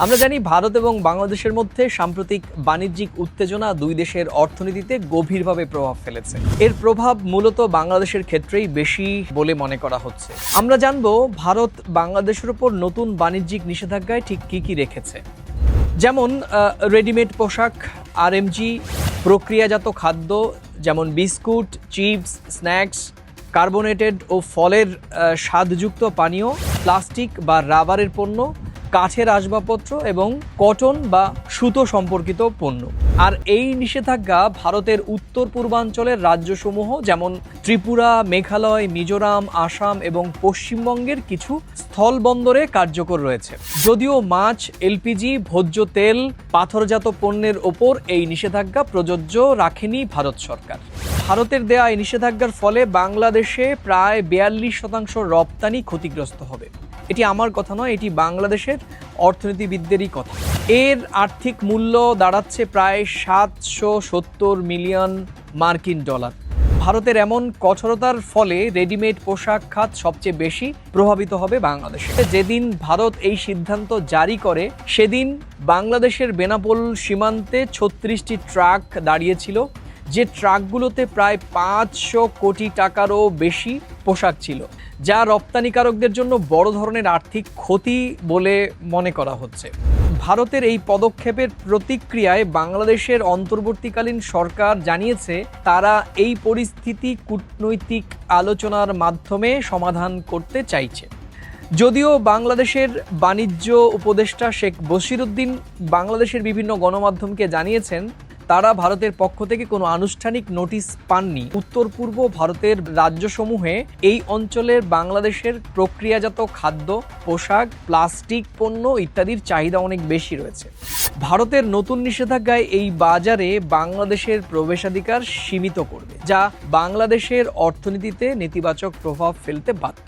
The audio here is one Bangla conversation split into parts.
আমরা জানি ভারত এবং বাংলাদেশের মধ্যে সাম্প্রতিক বাণিজ্যিক উত্তেজনা দুই দেশের অর্থনীতিতে গভীরভাবে প্রভাব ফেলেছে। এর প্রভাব মূলত বাংলাদেশের ক্ষেত্রেই বেশি বলে মনে করা হচ্ছে। আমরা জানব ভারত বাংলাদেশের উপর নতুন বাণিজ্যিক নিষেধাজ্ঞায় ঠিক কি কি রেখেছে। যেমন রেডিমেড পোশাক আরএমজি প্রক্রিয়াজাত খাদ্য, যেমন বিস্কুট, চিপস, স্ন্যাক্স, কার্বোনেটেড ও ফলের স্বাদযুক্ত পানীয়, প্লাস্টিক বা রাবারের পণ্য কাঠের আসবাবপত্র এবং কটন বা সুতো সম্পর্কিত পণ্য। আর এই নিষেধাজ্ঞা ভারতের উত্তর পূর্বাঞ্চলের রাজ্যসমূহ, যেমন ত্রিপুরা, মেঘালয়, মিজোরাম, আসাম এবং পশ্চিমবঙ্গের কিছু স্থলবন্দরে কার্যকর রয়েছে। যদিও মাছ, এলপিজি, ভোজ্য তেল, পাথরজাত পণ্যের ওপর এই নিষেধাজ্ঞা প্রযোজ্য রাখেনি ভারত সরকার। ভারতের দেয়া এই নিষেধাজ্ঞার ফলে বাংলাদেশে প্রায় বিয়াল্লিশ শতাংশ রপ্তানি ক্ষতিগ্রস্ত হবে। এটি আমার কথা নয়, এটি বাংলাদেশের অর্থনীতিবিদদেরই কথা। এর আর্থিক মূল্য দাঁড়াচ্ছে প্রায় সাতশো সত্তর মিলিয়ন মার্কিন ডলার। ভারতের এমন কঠোরতার ফলে রেডিমেড পোশাক খাত সবচেয়ে বেশি প্রভাবিত হবে বাংলাদেশে। যেদিন ভারত এই সিদ্ধান্ত জারি করে, সেদিন বাংলাদেশের বেনাপোল সীমান্তে ছত্রিশটি ট্রাক দাঁড়িয়েছিল। যে ট্রাকগুলোতে প্রায় পাঁচশো কোটি টাকারও বেশি পোশাক ছিল, যা রপ্তানিকারকদের জন্য বড় ধরনের আর্থিক ক্ষতি বলে মনে করা হচ্ছে। ভারতের এই পদক্ষেপের প্রতিক্রিয়ায় বাংলাদেশের অন্তর্বর্তীকালীন সরকার জানিয়েছে, তারা এই পরিস্থিতি কূটনৈতিক আলোচনার মাধ্যমে সমাধান করতে চাইছে। যদিও বাংলাদেশের বাণিজ্য উপদেষ্টা শেখ বশিরুদ্দিন বাংলাদেশের বিভিন্ন গণমাধ্যমকে জানিয়েছেন তারা ভারতের পক্ষ থেকে কোনো আনুষ্ঠানিক নোটিশ পাননি। উত্তর পূর্ব ভারতের রাজ্যসমূহে এই অঞ্চলের বাংলাদেশের প্রক্রিয়াজাত খাদ্য, পোশাক, প্লাস্টিক, পণ্য ইত্যাদির চাহিদা অনেক বেশি রয়েছে। ভারতের নতুন নিষেধাজ্ঞায় এই বাজারে বাংলাদেশের প্রবেশাধিকার সীমিত করবে, যা বাংলাদেশের অর্থনীতিতে নেতিবাচক প্রভাব ফেলতে বাধ্য।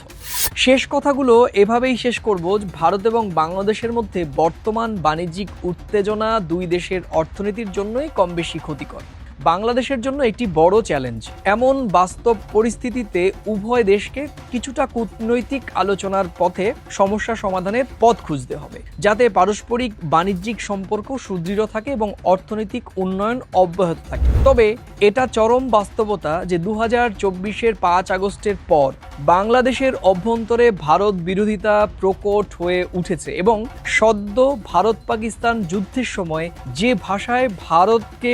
শেষ কথাগুলো এভাবেই শেষ করব। ভারত এবং বাংলাদেশের মধ্যে বর্তমান বাণিজ্যিক উত্তেজনা দুই দেশের অর্থনীতির জন্যই কম বেশি ক্ষতিকর। বাংলাদেশের জন্য একটি বড় চ্যালেঞ্জ। এমন বাস্তব পরিস্থিতিতে উভয় দেশকে কিছুটা কূটনৈতিক আলোচনার পথে সমস্যা সমাধানের পথ খুঁজতে হবে, যাতে পারস্পরিক বাণিজ্যিক সম্পর্ক সুদৃঢ় থাকে এবং অর্থনৈতিক উন্নয়ন অব্যাহত থাকে। তবে এটা চরম বাস্তবতা যে দু হাজার চব্বিশের পাঁচ আগস্টের পর বাংলাদেশের অভ্যন্তরে ভারত বিরোধিতা প্রকট হয়ে উঠেছে এবং সদ্য ভারত পাকিস্তান যুদ্ধের সময় যে ভাষায় ভারতকে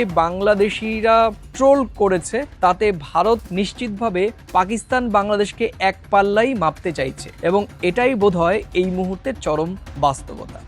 বাংলাদেশিরা ট্রোল করেছে, তাতে ভারত নিশ্চিতভাবে পাকিস্তান বাংলাদেশকে এক পাল্লাই মাপতে চাইছে। এবং এটাই বোধহয় এই মুহূর্তের চরম বাস্তবতা।